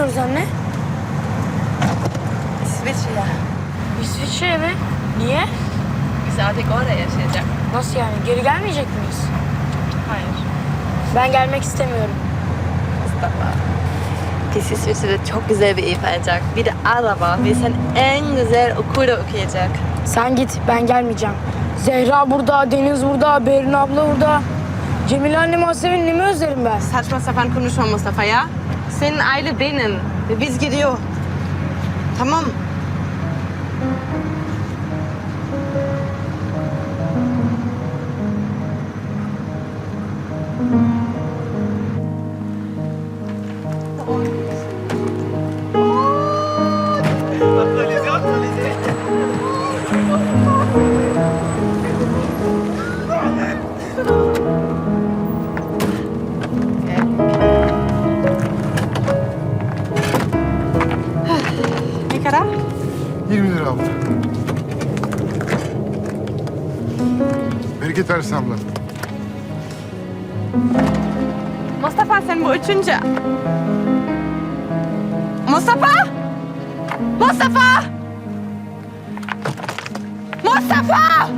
gidiyoruz anne? İsviçre'ye. İsviçre'ye mi? Niye? Biz artık orada yaşayacak. Nasıl yani? Geri gelmeyecek miyiz? Hayır. Ben gelmek istemiyorum. Mustafa. Biz İsviçre'de çok güzel bir ev alacak. Bir de araba ve sen en güzel okulda okuyacak. Sen git, ben gelmeyeceğim. Zehra burada, Deniz burada, Berin abla burada. Cemile annemi Asemin'i mi özlerim ben? Saçma sapan konuşma Mustafa ya. Senin aile benim ve biz gidiyor. Tamam. 20 lira abla. Bereket versin abla. Mustafa sen bu üçüncü. Mustafa! Mustafa! Mustafa!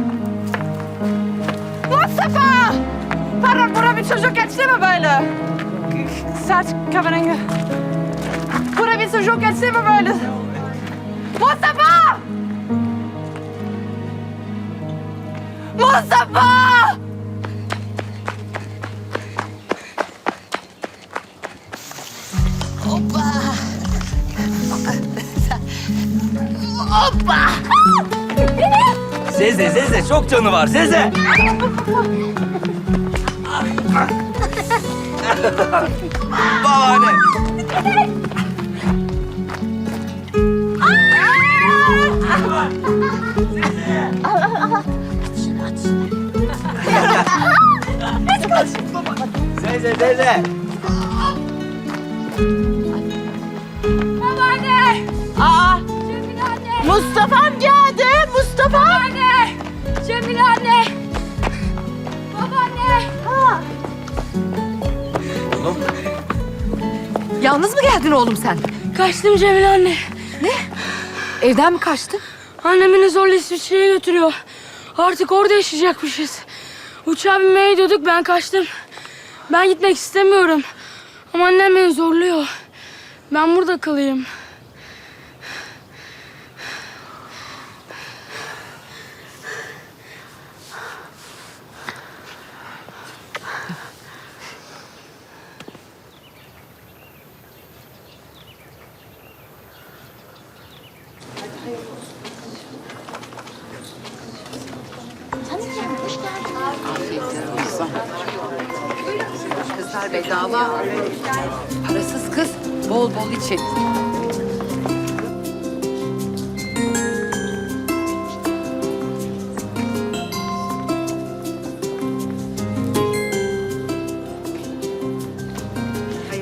Mustafa! Pardon, bura bir çocuk geçti mi böyle? Saç kahverengi. Bura bir çocuk geçti mi böyle? Mustafa! Mustafa! Zeze, Zeze çok canı var Zeze. Babaanne. Zeze, Zeze. Aa! Mustafa'm geldi. Mustafa. Anne! Cemile anne! Babaanne! Yalnız mı geldin oğlum sen? Kaçtım Cemile anne. Evden mi kaçtın? Annem beni zorla İsviçre'ye götürüyor. Artık orada yaşayacakmışız. Uçağa binmeye gidiyorduk ben kaçtım. Ben gitmek istemiyorum. Ama annem beni zorluyor. Ben burada kalayım. Kızlar bedava. Parasız kız bol bol için.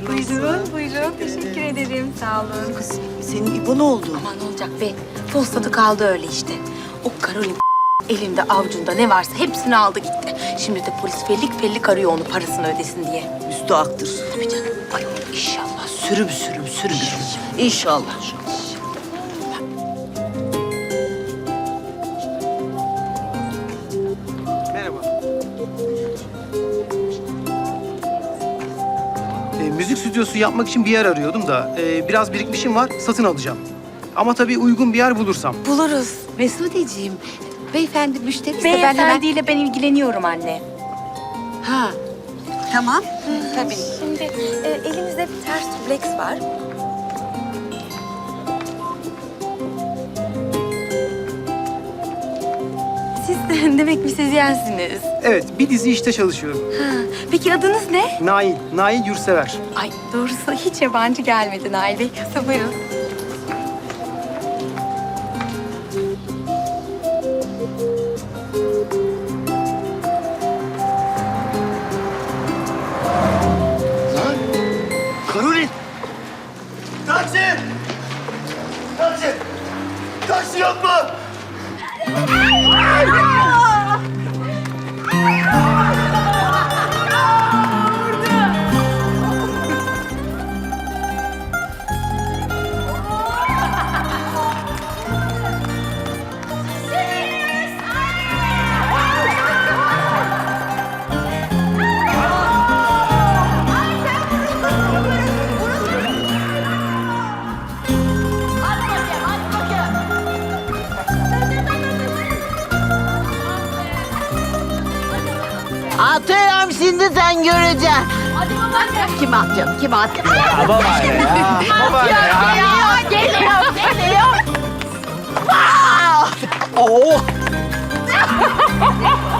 Buyurun, buyurun. Teşekkür ederim. Sağ olun. Kız senin İbo ne oldu? Aman ne olacak be? Postadı kaldı öyle işte. O Karolin elinde avucunda ne varsa hepsini aldı gitti. Şimdi de polis fellik fellik arıyor onu parasını ödesin diye. Müstahaktır. Tabii canım. Ay inşallah. Sürüm sürüm sürüm. İnşallah. Merhaba. Ee, müzik stüdyosu yapmak için bir yer arıyordum da e, biraz birikmişim var, satın alacağım. Ama tabii uygun bir yer bulursam. Buluruz. Mesudeciğim. Beyefendi müşteri ise ben hemen... Beyefendiyle ben ilgileniyorum anne. Ha. Tamam. Tabii. Şimdi e, elimizde bir ters dubleks var. Siz de demek müzisyensiniz. Evet, bir dizi işte çalışıyorum. Ha. Peki adınız ne? Nail, Nail Yursever. Ay doğrusu hiç yabancı gelmedi Nail Bey. Kısa şimdi sen göreceksin. Kim atacağım? Kim atacağım? Baba ya. Baba ya. Geliyor, geliyor. Oo. Anne,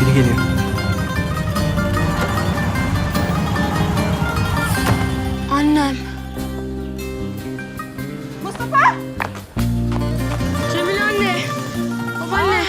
biri geliyor. Annem. Mustafa! Cemil anne. Babaanne.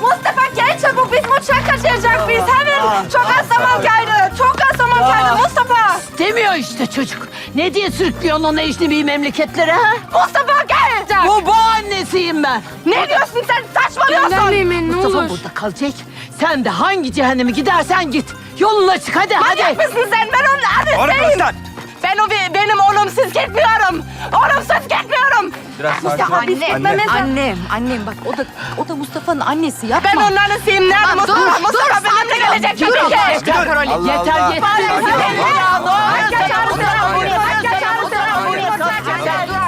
Mustafa gel çabuk biz mutfağa kaçıracak biz hemen. Çok az zaman kaldı. Çok az zaman kaldı Mustafa. Demiyor işte çocuk. Ne diye sürüklüyorsun onu ecnebi memleketlere ha? Mustafa gel. Bu babaannesiyim ben. Ne diyorsun sen saçmalıyorsun. Göndermeyin beni ne Mustafa olur. burada kalacak. Sen de hangi cehenneme gidersen git. Yoluna çık hadi hadi. Manyak mısın sen? Ben onun Doğru annesiyim. lan. Ben o be- benim oğlumsuz gitmiyorum. Oğlumsuz gitmiyorum. Biraz sakin ol. Anne. Annem, annem bak o da o da Mustafa'nın annesi yapma. Ben onun annesiyim. Nerede Mustafa? Mustafa benimle gelecek tabii ki. Yeter Karoli. Allah Yeter Allah. yeter. Sen ya, ne olur Yeter. kaçar mısın? Buraya, Buraya, kaçar mısın? Buraya, Git kaçar mısın? Git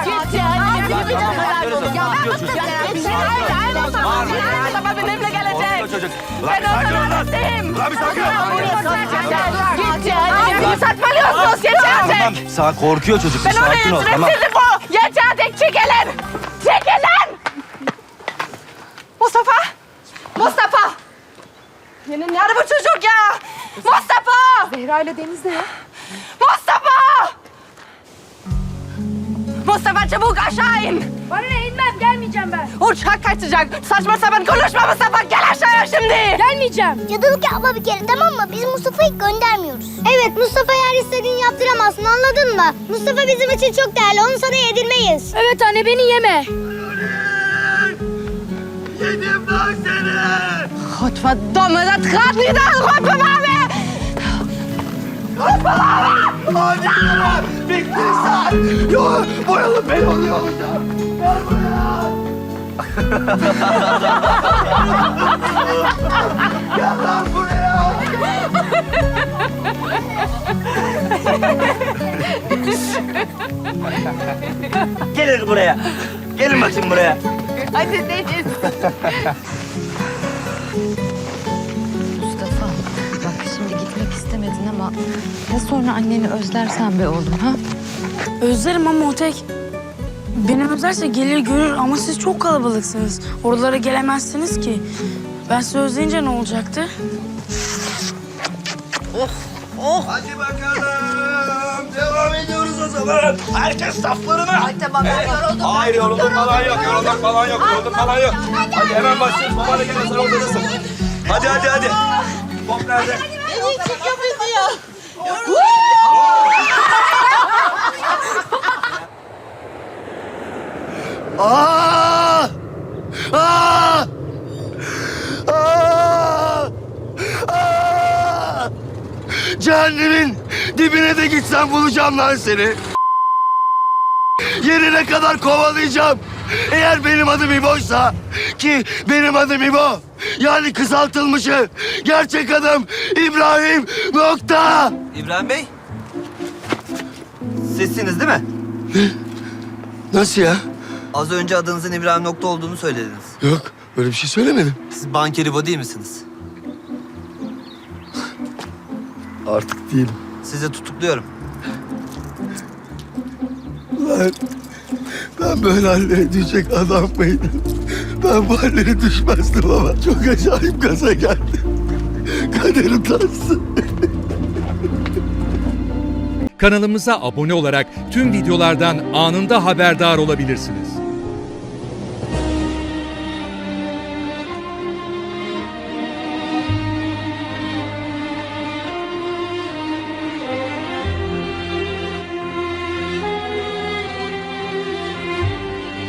cehenneme bir daha karar olur. Ya ben Mustafa. Hayır, hayır Mustafa. Mustafa benimle gelecek. Ben onun annesiyim. Ulan bir sakin ol. Git cehenneme. Abi saçmalıyorsunuz. Yeter Tamam. Sağ korkuyor çocuk. Ben Sakin ol tamam. bu. Yeter artık. Çekilin. Çekilin. Mustafa. Mustafa. Yine nerede bu çocuk ya? Mustafa. Zehra ile Deniz de ya. Mustafa. Mustafa çabuk aşağı in. Bana ne inmem gelmeyeceğim ben. Uçak kaçacak. Saçma sapan konuşma Mustafa. Gel aşağıya şimdi. Gelmeyeceğim. Cadılık yapma bir kere tamam mı? Biz Mustafa'yı göndermiyoruz. Evet Mustafa her istediğini yaptıramazsın anladın mı? Mustafa bizim için çok değerli onu sana yedirmeyiz. Evet anne beni yeme. Yedim ben seni. Wieder an, Gott bewahre! Hadi yürü. Bitti sen. Yo, boyalı ben oluyor olacağım. Gel buraya. Gel lan buraya. Gelin buraya. Gelin bakayım buraya. Hadi Deniz. Ama ya sonra anneni özlersen be oğlum ha? Özlerim ama o tek. Beni özlerse gelir görür ama siz çok kalabalıksınız. Oralara gelemezsiniz ki. Ben sizi özleyince ne olacaktı? Hadi bakalım. Devam ediyoruz o zaman. Herkes saflarına. Ay tamam ben yoruldum. Hayır yoruldum falan yok. Yoruldum falan yok. Yoruldum falan yok. Hadi hemen başlıyoruz. Babayla gene sen ortadasın. Hadi hadi hadi. Top nerede? Aa! Aa! Aa! Aa! Cehennemin dibine de gitsen bulacağım lan seni. Yerine kadar kovalayacağım. Eğer benim adım İbo'ysa ki benim adım İbo. Yani kısaltılmışı. Gerçek adım İbrahim nokta. İbrahim Bey. Sizsiniz değil mi? Nasıl ya? Az önce adınızın İbrahim Nokta olduğunu söylediniz. Yok böyle bir şey söylemedim. Siz banker İbo değil misiniz? Artık değilim. Sizi tutukluyorum. Ben, ben böyle hallere düşecek adam mıydım? Ben bu hallere düşmezdim ama çok acayip gaza geldim. Kader utansın. Kanalımıza abone olarak tüm videolardan anında haberdar olabilirsiniz.